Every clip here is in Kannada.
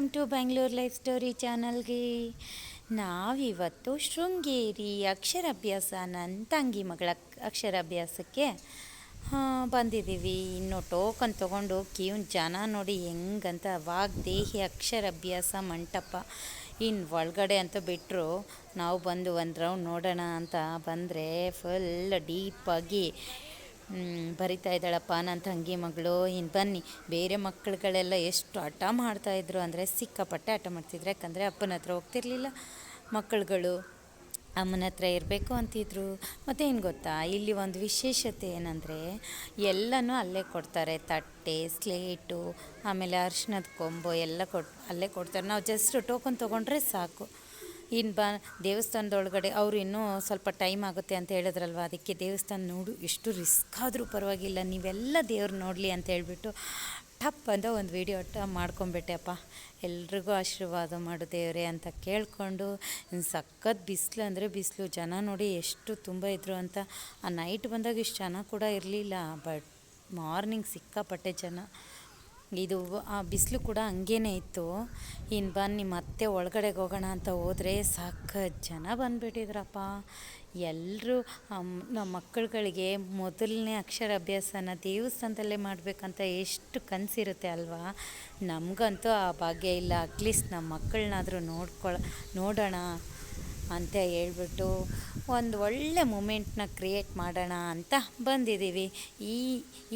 Welcome to Bengaluru life story ಚಾನಲ್ಗೆ ನಾವಿವತ್ತು ಶೃಂಗೇರಿ ಅಕ್ಷರಾಭ್ಯಾಸ ನನ್ನ ತಂಗಿ ಮಗಳ ಅಕ್ಷರಾಭ್ಯಾಸಕ್ಕೆ ಬಂದಿದ್ದೀವಿ. ಇನ್ನು ಟೋಕನ್ ತೊಗೊಂಡು ಕ್ಯೂನ್ ಜನ ನೋಡಿ ಹೆಂಗಂತ ವಾಗ್ದೇಹಿ ಅಕ್ಷರಾಭ್ಯಾಸ ಮಂಟಪ. ಇನ್ನು ಒಳಗಡೆ ಅಂತ ಬಿಟ್ಟರು ನಾವು ಬಂದು ಒಂದು ರೌಂಡ್ ನೋಡೋಣ ಅಂತ ಬಂದರೆ ಫುಲ್ ಡೀಪಾಗಿ ಬರಿತಾ ಇದ್ದಾಳಪ್ಪ ನನ್ನ ತಂಗಿ ಮಗಳು. ಇನ್ನು ಬನ್ನಿ. ಬೇರೆ ಮಕ್ಕಳುಗಳೆಲ್ಲ ಎಷ್ಟು ಹಠ ಮಾಡ್ತಾಯಿದ್ರು ಅಂದರೆ ಸಿಕ್ಕಾಪಟ್ಟೆ ಹಠ ಮಾಡ್ತಿದ್ರು. ಯಾಕಂದರೆ ಅಪ್ಪನ ಹತ್ರ ಹೋಗ್ತಿರ್ಲಿಲ್ಲ ಮಕ್ಕಳುಗಳು. ಅಮ್ಮನ ಹತ್ರ ಇರಬೇಕು ಅಂತಿದ್ರು. ಮತ್ತು ಏನು ಗೊತ್ತಾ? ಇಲ್ಲಿ ಒಂದು ವಿಶೇಷತೆ ಏನಂದರೆ ಎಲ್ಲನೂ ಅಲ್ಲೇ ಕೊಡ್ತಾರೆ. ತಟ್ಟೆ, ಸ್ಲೇಟು, ಆಮೇಲೆ ಅರ್ಶಿನದ ಕೊಂಬು ಎಲ್ಲ ಕೊಟ್ಟು ಅಲ್ಲೇ ಕೊಡ್ತಾರೆ. ನಾವು ಜಸ್ಟ್ ಟೋಕನ್ ತೊಗೊಂಡ್ರೆ ಸಾಕು. ಇನ್ನು ಬ, ದೇವಸ್ಥಾನದೊಳಗಡೆ ಅವರು ಇನ್ನೂ ಸ್ವಲ್ಪ ಟೈಮ್ ಆಗುತ್ತೆ ಅಂತ ಹೇಳಿದ್ರಲ್ವ? ಅದಕ್ಕೆ ದೇವಸ್ಥಾನ ನೋಡು, ಎಷ್ಟು ರಿಸ್ಕ್ ಆದರೂ ಪರವಾಗಿಲ್ಲ, ನೀವೆಲ್ಲ ದೇವ್ರು ನೋಡಲಿ ಅಂತ ಹೇಳಿಬಿಟ್ಟು ಟಪ್ ಅಂತ ಒಂದು ವೀಡಿಯೋ ಟ ಮಾಡ್ಕೊಂಬಿಟ್ಟೆ ಅಪ್ಪ. ಎಲ್ರಿಗೂ ಆಶೀರ್ವಾದ ಮಾಡು ದೇವರೇ ಅಂತ ಕೇಳಿಕೊಂಡು ಸಖತ್ ಬಿಸಿಲು ಅಂದರೆ ಬಿಸಿಲು, ಜನ ನೋಡಿ ಎಷ್ಟು ತುಂಬ ಇದ್ದರು ಅಂತ. ಆ ನೈಟ್ ಬಂದಾಗ ಇಷ್ಟು ಜನ ಕೂಡ ಇರಲಿಲ್ಲ ಬಟ್ ಮಾರ್ನಿಂಗ್ ಸಿಕ್ಕಾಪಟ್ಟೆ ಜನ. ಇದು ಆ ಬಿಸಿಲು ಕೂಡ ಹಂಗೇನೆ ಇತ್ತು. ಇನ್ನು ಬನ್ನಿ ಮತ್ತೆ ಒಳಗಡೆಗೆ ಹೋಗೋಣ ಅಂತ ಹೋದರೆ ಸಖತ್ ಜನ ಬಂದುಬಿಟ್ಟಿದ್ರಪ್ಪ. ಎಲ್ಲರೂ ನಮ್ಮ ಮಕ್ಕಳುಗಳಿಗೆ ಮೊದಲನೇ ಅಕ್ಷರ ಅಭ್ಯಾಸನ ದೇವಸ್ಥಾನದಲ್ಲೇ ಮಾಡಬೇಕಂತ ಎಷ್ಟು ಕನಸಿರುತ್ತೆ ಅಲ್ವಾ? ನಮಗಂತೂ ಆ ಭಾಗ್ಯ ಇಲ್ಲ. ಅಟ್ಲೀಸ್ಟ್ ನಮ್ಮ ಮಕ್ಕಳನ್ನಾದರೂ ನೋಡ್ಕೊಳ, ನೋಡೋಣ ಅಂತ ಹೇಳ್ಬಿಟ್ಟು ಒಂದು ಒಳ್ಳೆ ಮೂಮೆಂಟ್ನ ಕ್ರಿಯೇಟ್ ಮಾಡೋಣ ಅಂತ ಬಂದಿದ್ದೀವಿ. ಈ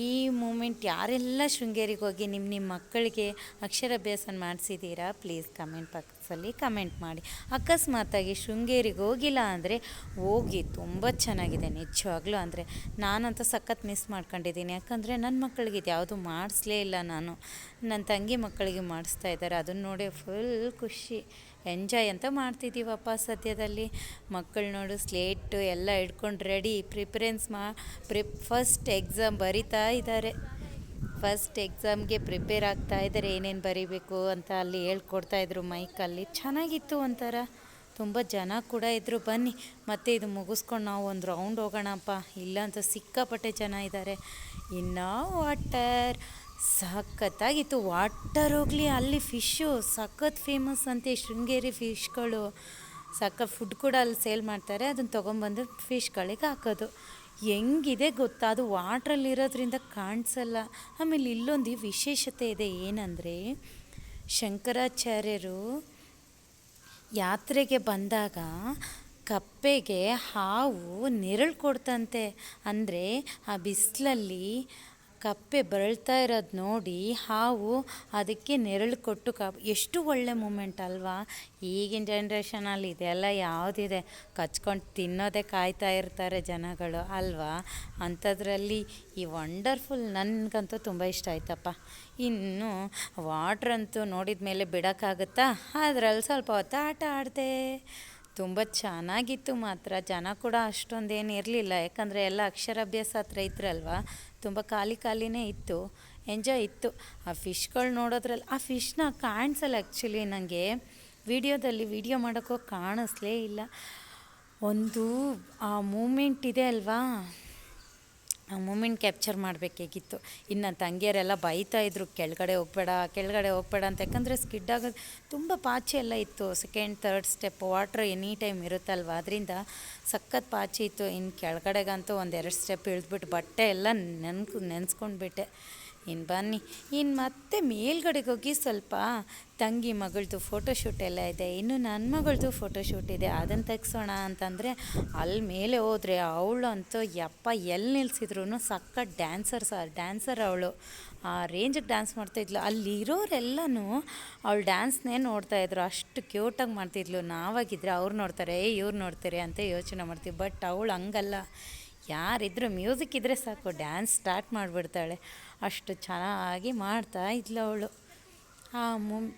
ಈ ಮೂಮೆಂಟ್ ಯಾರೆಲ್ಲ ಶೃಂಗೇರಿಗೆ ಹೋಗಿ ನಿಮ್ಮ ನಿಮ್ಮ ಮಕ್ಕಳಿಗೆ ಅಕ್ಷರಾಭ್ಯಾಸ ಮಾಡಿಸಿದ್ದೀರಾ, ಪ್ಲೀಸ್ ಕಮೆಂಟ್ ಬಾಕ್ಸಲ್ಲಿ ಕಮೆಂಟ್ ಮಾಡಿ. ಅಕಸ್ಮಾತಾಗಿ ಶೃಂಗೇರಿಗೆ ಹೋಗಿಲ್ಲ ಅಂದರೆ ಹೋಗಿ ತುಂಬ ಚೆನ್ನಾಗಿದೆ, ನಿಜವಾಗ್ಲೂ ಅಂದರೆ ನಾನಂತೂ ಸಖತ್ ಮಿಸ್ ಮಾಡ್ಕೊಂಡಿದ್ದೀನಿ. ಯಾಕಂದರೆ ನನ್ನ ಮಕ್ಕಳಿಗೆ ಇದು ಯಾವುದು ಮಾಡಿಸ್ಲೇ ಇಲ್ಲ ನಾನು. ನನ್ನ ತಂಗಿ ಮಕ್ಕಳಿಗೆ ಮಾಡಿಸ್ತಾ ಇದ್ದಾರೆ. ಅದನ್ನು ನೋಡಿ ಫುಲ್ ಖುಷಿ. ಎಂಜಾಯ್ ಅಂತ ಮಾಡ್ತಿದ್ದೀವಪ್ಪ ಸದ್ಯದಲ್ಲಿ. ಮಕ್ಕಳು ನೋಡು, ಸ್ಲೇಟು ಎಲ್ಲ ಹಿಡ್ಕೊಂಡು ರೆಡಿ ಪ್ರಿಪ್ರೆನ್ಸ್ ಮಾ ಪ್ರಿ ಫಸ್ಟ್ ಎಕ್ಸಾಮ್ ಬರಿತಾ ಇದ್ದಾರೆ. ಫಸ್ಟ್ ಎಕ್ಸಾಮ್ಗೆ ಪ್ರಿಪೇರ್ ಆಗ್ತಾ ಇದ್ದಾರೆ, ಏನೇನು ಬರೀಬೇಕು ಅಂತ ಅಲ್ಲಿ ಹೇಳ್ಕೊಡ್ತಾಯಿದ್ರು ಮೈಕಲ್ಲಿ ಚೆನ್ನಾಗಿತ್ತು ಒಂಥರ. ತುಂಬ ಜನ ಕೂಡ ಇದ್ದರು ಬನ್ನಿ, ಮತ್ತೆ ಇದು ಮುಗಿಸ್ಕೊಂಡು ನಾವು ಒಂದು ರೌಂಡ್ ಹೋಗೋಣಪ್ಪ. ಅಂತ ಸಿಕ್ಕಾಪಟ್ಟೆ ಜನ ಇದ್ದಾರೆ. ಇನ್ನೂ ವಾಟರ್ ಸಖತ್ತಾಗಿತ್ತು. ವಾಟರ್ ಹೋಗಲಿ, ಅಲ್ಲಿ ಫಿಶ್ಶು ಸಖತ್ ಫೇಮಸ್ ಅಂತೆ. ಶೃಂಗೇರಿ ಫಿಶ್ಗಳು ಸಖತ್ ಫುಡ್ ಕೂಡ ಅಲ್ಲಿ ಸೇಲ್ ಮಾಡ್ತಾರೆ. ಅದನ್ನು ತೊಗೊಂಬಂದು ಫಿಶ್ಗಳಿಗೆ ಹಾಕೋದು. ಹೆಂಗಿದೆ ಗೊತ್ತಾ? ಅದು ವಾಟ್ರಲ್ಲಿರೋದ್ರಿಂದ ಕಾಣಿಸಲ್ಲ. ಆಮೇಲೆ ಇಲ್ಲೊಂದು ವಿಶೇಷತೆ ಇದೆ. ಏನಂದರೆ, ಶಂಕರಾಚಾರ್ಯರು ಯಾತ್ರೆಗೆ ಬಂದಾಗ ಕಪ್ಪೆಗೆ ಹಾವು ನೆರಳು ಕೊಡ್ತಂತೆ. ಅಂದರೆ ಆ ಬಿಸಿಲಲ್ಲಿ ಕಪ್ಪೆ ಬರಳ್ತಾ ಇರೋದು ನೋಡಿ ಹಾವು ಅದಕ್ಕೆ ನೆರಳು ಕೊಟ್ಟು ಕಪ್ ಎಷ್ಟು ಒಳ್ಳೆ ಮೂಮೆಂಟ್ ಅಲ್ವಾ? ಈಗಿನ ಜನ್ರೇಷನಲ್ಲಿ ಇದೆಲ್ಲ ಯಾವುದಿದೆ? ಕಚ್ಕೊಂಡು ತಿನ್ನೋದೇ ಕಾಯ್ತಾ ಇರ್ತಾರೆ ಜನಗಳು ಅಲ್ವಾ? ಅಂಥದ್ರಲ್ಲಿ ಈ ವಂಡರ್ಫುಲ್ ನನಗಂತೂ ತುಂಬ ಇಷ್ಟ ಆಯ್ತಪ್ಪ. ಇನ್ನು ವಾಟ್ರಂತೂ ನೋಡಿದ ಮೇಲೆ ಬಿಡೋಕ್ಕಾಗುತ್ತಾ? ಅದರಲ್ಲಿ ಸ್ವಲ್ಪ ಹೊತ್ತು ಆಟ ಆಡಿದೆ ತುಂಬ ಚೆನ್ನಾಗಿತ್ತು ಮಾತ್ರ. ಜನ ಕೂಡ ಅಷ್ಟೊಂದೇನು ಇರಲಿಲ್ಲ. ಯಾಕಂದರೆ ಎಲ್ಲ ಅಕ್ಷರಾಭ್ಯಾಸ ಹತ್ರ ಇದ್ರಲ್ವ? ತುಂಬ ಖಾಲಿ ಖಾಲಿನೇ ಇತ್ತು. ಎಂಜಾಯ್ ಇತ್ತು. ಆ ಫಿಶ್ಗಳು ನೋಡೋದ್ರಲ್ಲಿ, ಆ ಫಿಶ್ನ ಕಾಣಿಸಲ್ಲ ಆ್ಯಕ್ಚುಲಿ ನನಗೆ ವಿಡಿಯೋದಲ್ಲಿ ವಿಡಿಯೋ ಮಾಡೋಕ್ಕೋ ಕಾಣಿಸ್ಲೇ ಇಲ್ಲ. ಒಂದು, ಆ ಮೂಮೆಂಟ್ ಇದೆ ಅಲ್ವಾ? ಮೂಮೆಂಟ್ ಕ್ಯಾಪ್ಚರ್ ಮಾಡಬೇಕಾಗಿತ್ತು ಇನ್ನು ತಂಗಿಯರೆಲ್ಲ ಬೈತಾ ಇದ್ರು, ಕೆಳಗಡೆ ಹೋಗ್ಬೇಡ ಕೆಳಗಡೆ ಹೋಗ್ಬೇಡ ಅಂತ. ಯಾಕಂದರೆ ಸ್ಕಿಡ್ ಆಗೋದು ತುಂಬ ಪಾಚಿ ಎಲ್ಲ ಇತ್ತು. Second third step water any time ಇರುತ್ತಲ್ವ? ಅದರಿಂದ ಸಖತ್ ಪಾಚಿ ಇತ್ತು. ಇನ್ನು ಕೆಳಗಡೆಗಂತೂ ಒಂದೆರಡು ಸ್ಟೆಪ್ ಇಳಿದ್ಬಿಟ್ಟು ಬಟ್ಟೆ ಎಲ್ಲ ನೆನ್ಕು ನೆನೆಸ್ಕೊಂಡ್ಬಿಟ್ಟೆ. ಇನ್ನು ಬನ್ನಿ. ಇನ್ನು ಮತ್ತೆ ಮೇಲ್ಗಡೆಗೆ ಹೋಗಿ ಸ್ವಲ್ಪ ತಂಗಿ ಮಗಳದು ಫೋಟೋಶೂಟ್ ಎಲ್ಲ ಇದೆ. ಇನ್ನು ನನ್ನ ಮಗಳದು ಫೋಟೋಶೂಟ್ ಇದೆ. ಅದನ್ನು ತೆಗ್ಸೋಣ ಅಂತಂದರೆ ಅಲ್ಲಿ ಮೇಲೆ ಹೋದರೆ ಅವಳು ಅಂತೂ ಯಪ್ಪ ಎಲ್ಲಿ ನಿಲ್ಸಿದ್ರು ಸಕ್ಕ ಡ್ಯಾನ್ಸರ್ ಸರ್ ಡ್ಯಾನ್ಸರ್ ಅವಳು. ಆ ರೇಂಜಿಗೆ ಡ್ಯಾನ್ಸ್ ಮಾಡ್ತಾಯಿದ್ಲು ಅಲ್ಲಿರೋರೆಲ್ಲನೂ ಅವಳು ಡ್ಯಾನ್ಸ್ನೇ ನೋಡ್ತಾಯಿದ್ರು ಅಷ್ಟು ಕ್ಯೂಟಾಗಿ ಮಾಡ್ತಿದ್ಲು. ನಾವಾಗಿದ್ದರೆ ಅವ್ರು ನೋಡ್ತಾರೆ ಇವ್ರು ನೋಡ್ತಾರೆ ಅಂತ ಯೋಚನೆ ಮಾಡ್ತೀವಿ. ಬಟ್ ಅವಳು ಹಂಗಲ್ಲ. ಯಾರಿದ್ರು ಮ್ಯೂಸಿಕ್ ಇದ್ದರೆ ಸಾಕು ಡ್ಯಾನ್ಸ್ ಸ್ಟಾರ್ಟ್ ಮಾಡಿಬಿಡ್ತಾಳೆ. ಅಷ್ಟು ಚೆನ್ನಾಗಿ ಮಾಡ್ತಾ ಇದ್ಲು ಅವಳು. ಆ ಮುಂ,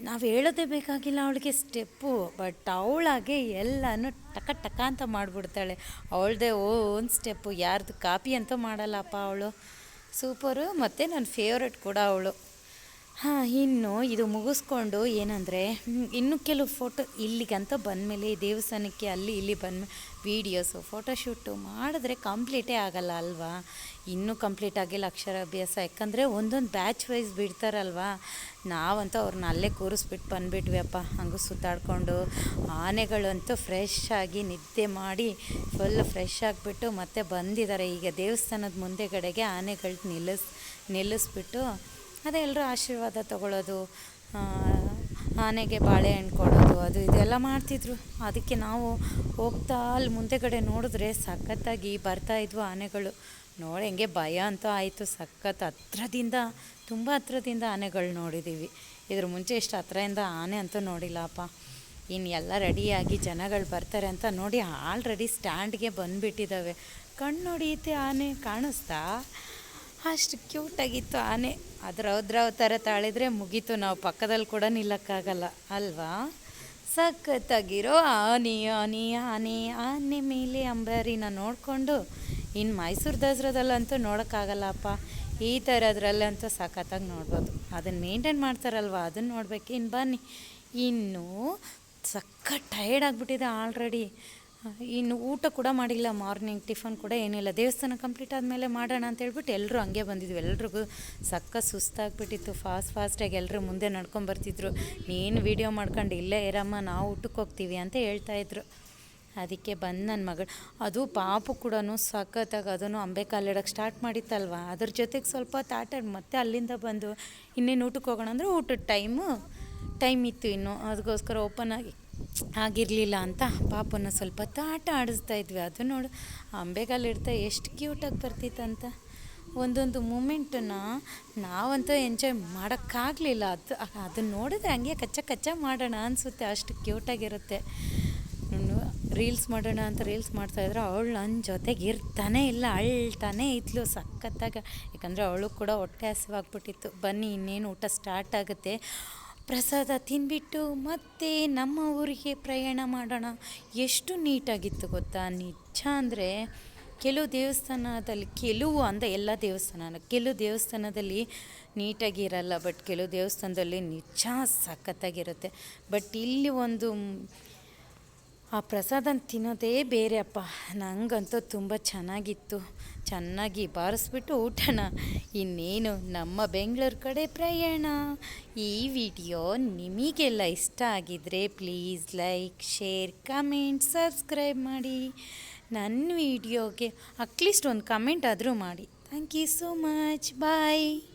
ನಾವು ಹೇಳೋದೇ ಬೇಕಾಗಿಲ್ಲ ಅವಳಿಗೆ ಸ್ಟೆಪ್ಪು ಬಟ್ ಅವಳಾಗೆ ಎಲ್ಲನೂ ಟಕ ಟಕ ಅಂತ ಮಾಡಿಬಿಡ್ತಾಳೆ. ಅವಳದೇ ಓನ್ ಸ್ಟೆಪ್ಪು ಯಾರ್ದು ಕಾಪಿ ಅಂತೂ ಮಾಡಲ್ಲಪ್ಪ ಅವಳು. ಸೂಪರು ಮತ್ತು ನನ್ನ ಫೇವ್ರೆಟ್ ಕೂಡ ಅವಳು. ಹಾಂ, ಇನ್ನು ಇದು ಮುಗಿಸ್ಕೊಂಡು ಏನಂದರೆ ಇನ್ನು ಕೆಲವು ಫೋಟೋ ಇಲ್ಲಿಗಂತ ಬಂದಮೇಲೆ ದೇವಸ್ಥಾನಕ್ಕೆ ಅಲ್ಲಿ ಇಲ್ಲಿ ಬಂದ ವೀಡಿಯೋಸು ಫೋಟೋಶೂಟು ಮಾಡಿದ್ರೆ ಕಂಪ್ಲೀಟೇ ಆಗಲ್ಲ ಅಲ್ವಾ? ಇನ್ನೂ ಕಂಪ್ಲೀಟ್ ಆಗಿಲ್ಲ ಅಕ್ಷರಾಭ್ಯಾಸ ಯಾಕಂದರೆ ಒಂದೊಂದು ಬ್ಯಾಚ್ ವೈಸ್ ಬಿಡ್ತಾರಲ್ವಾ? ನಾವಂತೂ ಅವ್ರನ್ನ ಅಲ್ಲೇ ಕೂರಿಸ್ಬಿಟ್ಟು ಬಂದುಬಿಟ್ವಿ ಅಪ್ಪ. ಹಂಗೂ ಸುತ್ತಾಡಿಕೊಂಡು ಆನೆಗಳಂತೂ ಫ್ರೆಶ್ ಆಗಿ ನಿದ್ದೆ ಮಾಡಿ ಫುಲ್ ಫ್ರೆಶ್ ಆಗಿಬಿಟ್ಟು ಮತ್ತೆ ಬಂದಿದ್ದಾರೆ ಈಗ ದೇವಸ್ಥಾನದ ಮುಂದೆಗಡೆಗೆ ಆನೆಗಳು ನಿಲ್ಲಿಸ್, ನಿಲ್ಲಿಸ್ಬಿಟ್ಟು ಅದೇ ಎಲ್ಲರೂ ಆಶೀರ್ವಾದ ತಗೊಳ್ಳೋದು ಆನೆಗೆ ಬಾಳೆಹಣ್ಣು ಕೊಡೋದು, ಅದು ಇದೆಲ್ಲ ಮಾಡ್ತಿದ್ರು. ಅದಕ್ಕೆ ನಾವು ಹೋಗ್ತಾ ಅಲ್ಲಿ ಮುಂದೆಗಡೆ ನೋಡಿದ್ರೆ ಸಖತ್ತಾಗಿ ಬರ್ತಾ ಇದ್ವು ಆನೆಗಳು. ನೋಡಿ ಹೆಂಗೆ ಭಯ ಅಂತ ಆಯಿತು. ಸಖತ್ ಹತ್ರದಿಂದ, ತುಂಬ ಹತ್ರದಿಂದ ಆನೆಗಳು ನೋಡಿದ್ದೀವಿ ಇದ್ರ ಮುಂಚೆ ಇಷ್ಟು ಹತ್ರದಿಂದ ಆನೆ ಅಂತೂ ನೋಡಿಲ್ಲಪ್ಪ. ಇನ್ನು ಎಲ್ಲ ರೆಡಿಯಾಗಿ ಜನಗಳು ಬರ್ತಾರೆ ಅಂತ ನೋಡಿ ಆಲ್ರೆಡಿ ಸ್ಟ್ಯಾಂಡ್ಗೆ ಬಂದುಬಿಟ್ಟಿದ್ದಾವೆ ಕಣ್ಣು ಹೊಡಿಯುತ್ತೆ ಆನೆ, ಕಾಣಿಸ್ತಾ? ಅಷ್ಟು ಕ್ಯೂಟಾಗಿತ್ತು ಆನೆ. ಅದ್ರ ಥರ ತಾಳಿದ್ರೆ ಮುಗೀತು. ನಾವು ಪಕ್ಕದಲ್ಲಿ ಕೂಡ ನಿಲ್ಲಕ್ಕಾಗಲ್ಲ. ಅಲ್ವಾ? ಸಖತ್ತಾಗಿರೋ ಆನೆ ಆನೆ ಆನೆ ಆನೆ ಮೇಲೆ ಅಂಬಾರಿನ ನೋಡಿಕೊಂಡು ಇನ್ನು ಮೈಸೂರು ದಸರಾದಲ್ಲಂತೂ ನೋಡೋಕ್ಕಾಗಲ್ಲಪ್ಪ. ಈ ಥರದ್ರಲ್ಲಂತೂ ಸಖತ್ತಾಗಿ ನೋಡ್ಬೋದು. ಅದನ್ನು ಮೇಂಟೈನ್ ಮಾಡ್ತಾರಲ್ವ? ಅದನ್ನು ನೋಡ್ಬೇಕು. ಇನ್ನು ಬನ್ನಿ. ಇನ್ನು ಸಖತ್ ಟೈರ್ಡ್ ಆಗಿಬಿಟ್ಟಿದೆ ಆಲ್ರೆಡಿ. ಇನ್ನು ಊಟ ಕೂಡ ಮಾಡಿಲ್ಲ ಮಾರ್ನಿಂಗ್ ಟಿಫನ್ ಕೂಡ ಏನಿಲ್ಲ. ದೇವಸ್ಥಾನ ಕಂಪ್ಲೀಟ್ ಆದಮೇಲೆ ಮಾಡೋಣ ಅಂತ ಹೇಳ್ಬಿಟ್ಟು ಎಲ್ಲರೂ ಹಂಗೆ ಬಂದಿದ್ವಿ. ಎಲ್ರಿಗೂ ಸಕ್ಕ ಸುಸ್ತಾಗ್ಬಿಟ್ಟಿತ್ತು. ಫಾಸ್ಟ್ ಫಾಸ್ಟಾಗಿ ಎಲ್ಲರೂ ಮುಂದೆ ನಡ್ಕೊಂಬರ್ತಿದ್ರು ನೀನು ವೀಡಿಯೋ ಮಾಡ್ಕೊಂಡು ಇಲ್ಲೇ ಇರಮ್ಮ, ನಾವು ಊಟಕ್ಕೆ ಹೋಗ್ತೀವಿ ಅಂತ ಹೇಳ್ತಾಯಿದ್ರು ಅದಕ್ಕೆ ಬಂದು ನನ್ನ ಮಗಳು. ಅದು ಪಾಪು ಕೂಡ ಸಖತ್ತಾಗಿ ಅದನ್ನು ಅಂಬೆ ಕಾಲಿಡೋಕ್ಕೆ ಸ್ಟಾರ್ಟ್ ಮಾಡಿತ್ತಲ್ವ? ಅದ್ರ ಜೊತೆಗೆ ಸ್ವಲ್ಪ ತಾಟಾಡಿ ಮತ್ತೆ ಅಲ್ಲಿಂದ ಬಂದು ಇನ್ನೇನು ಊಟಕ್ಕೆ ಹೋಗೋಣ ಅಂದರೆ ಊಟದ ಟೈಮು ಟೈಮ್ ಇತ್ತು ಇನ್ನು. ಅದಕ್ಕೋಸ್ಕರ ಓಪನ್ ಆಗಿ ಆಗಿರಲಿಲ್ಲ ಅಂತ ಪಾಪನ ಸ್ವಲ್ಪ ಆಟ ಆಡಿಸ್ತಾ ಇದ್ವಿ. ಅದು ನೋಡು ಅಂಬೆಗಾಲು ಇಡ್ತಾ ಎಷ್ಟು ಕ್ಯೂಟಾಗಿ ಬರ್ತಿತ್ತಂತ. ಒಂದೊಂದು ಮೂಮೆಂಟನ್ನ ನಾವಂತೂ ಎಂಜಾಯ್ ಮಾಡೋಕ್ಕಾಗಲಿಲ್ಲ. ಅದು ಅದನ್ನ ನೋಡಿದ್ರೆ ಹಂಗೆ ಕಚ್ಚ ಕಚ್ಚ ಮಾಡೋಣ ಅನಿಸುತ್ತೆ, ಅಷ್ಟು ಕ್ಯೂಟಾಗಿರುತ್ತೆ ರೀಲ್ಸ್ ಮಾಡೋಣ ಅಂತ ರೀಲ್ಸ್ ಮಾಡ್ತಾಯಿದ್ರೆ ಅವಳು ನನ್ನ ಜೊತೆಗೆ ಇರ್ತಾನೆ ಇಲ್ಲ, ಅಳ್ತಾನೆ ಇದ್ಲು ಸಖತ್ತಾಗ. ಯಾಕಂದರೆ ಅವಳು ಕೂಡ ಹೊಟ್ಟೆ ಹಸಿವಾಗ್ಬಿಟ್ಟಿತ್ತು. ಬನ್ನಿ ಇನ್ನೇನು ಊಟ ಸ್ಟಾರ್ಟ್ ಆಗುತ್ತೆ. ಪ್ರಸಾದ ತಿನ್ಬಿಟ್ಟು ಮತ್ತೆ ನಮ್ಮ ಊರಿಗೆ ಪ್ರಯಾಣ ಮಾಡೋಣ. ಎಷ್ಟು ನೀಟಾಗಿತ್ತು ಗೊತ್ತಾ? ನಿಜ ಅಂದರೆ ಕೆಲವು ದೇವಸ್ಥಾನದಲ್ಲಿ ಕೆಲವು ಅಂದ ಎಲ್ಲ ದೇವಸ್ಥಾನ ಕೆಲವು ದೇವಸ್ಥಾನದಲ್ಲಿ ನೀಟಾಗಿ ಇರಲ್ಲ ಬಟ್ ಕೆಲವು ದೇವಸ್ಥಾನದಲ್ಲಿ ನಿಜ ಸಖತ್ತಾಗಿರುತ್ತೆ. ಬಟ್ ಇಲ್ಲಿ ಒಂದು ಆ ಪ್ರಸಾದನ ತಿನ್ನೋದೇ ಬೇರೆ ಅಪ್ಪ ನನಗಂತೂ ತುಂಬ ಚೆನ್ನಾಗಿತ್ತು. ಚೆನ್ನಾಗಿ ಬಾರಿಸ್ಬಿಟ್ಟು ಊಟನ. ಇನ್ನೇನು ನಮ್ಮ ಬೆಂಗಳೂರು ಕಡೆ ಪ್ರಯಾಣ. ಈ ವಿಡಿಯೋ ನಿಮಗೆಲ್ಲ ಇಷ್ಟ ಆಗಿದ್ರೆ please like, share, comment, subscribe ಮಾಡಿ. ನನ್ನ ವಿಡಿಯೋಗೆ ಅಟ್ಲೀಸ್ಟ್ ಒಂದು ಕಮೆಂಟ್ ಆದರೂ ಮಾಡಿ. Thank you so much. Bye.